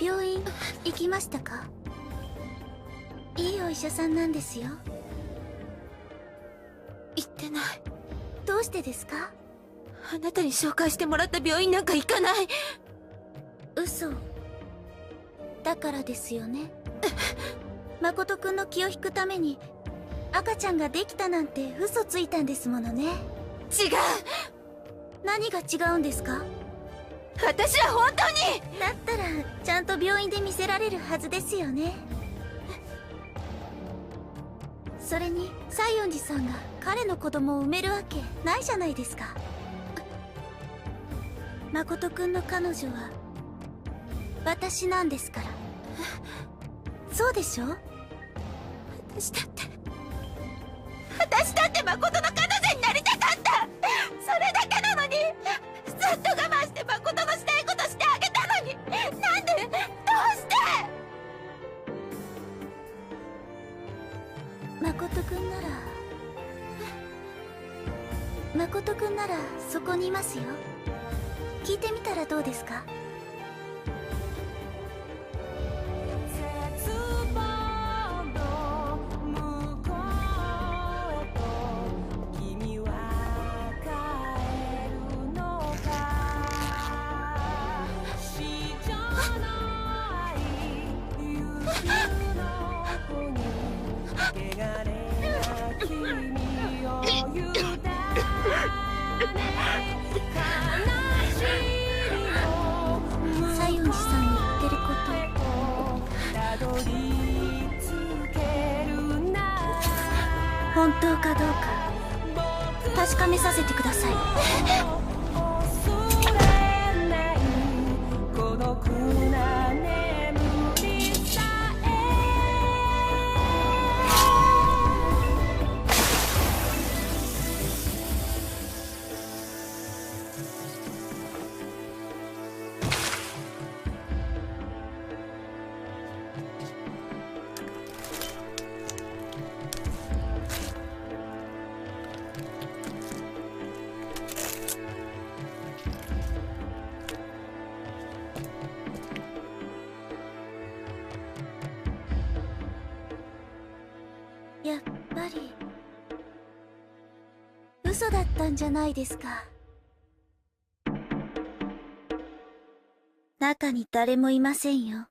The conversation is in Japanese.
病院行きましたか？いいお医者さんなんですよ。行ってない。どうしてですか？あなたに紹介してもらった病院なんか行かない。嘘。だからですよね。誠くんの気を引くために赤ちゃんができたなんて嘘ついたんですものね。違う。何が違うんですか？私は本当に！だったらちゃんと病院で見せられるはずですよね。それに西園寺さんが彼の子供を産めるわけないじゃないですか。誠くんの彼女は私なんですから。そうでしょ？私だって私だって誠の誠くん。なら誠くん。ならそこにいますよ聞いてみたらどうですか本当かどうか確かめさせてくださいやっぱり。嘘だったんじゃないですか。中に誰もいませんよ。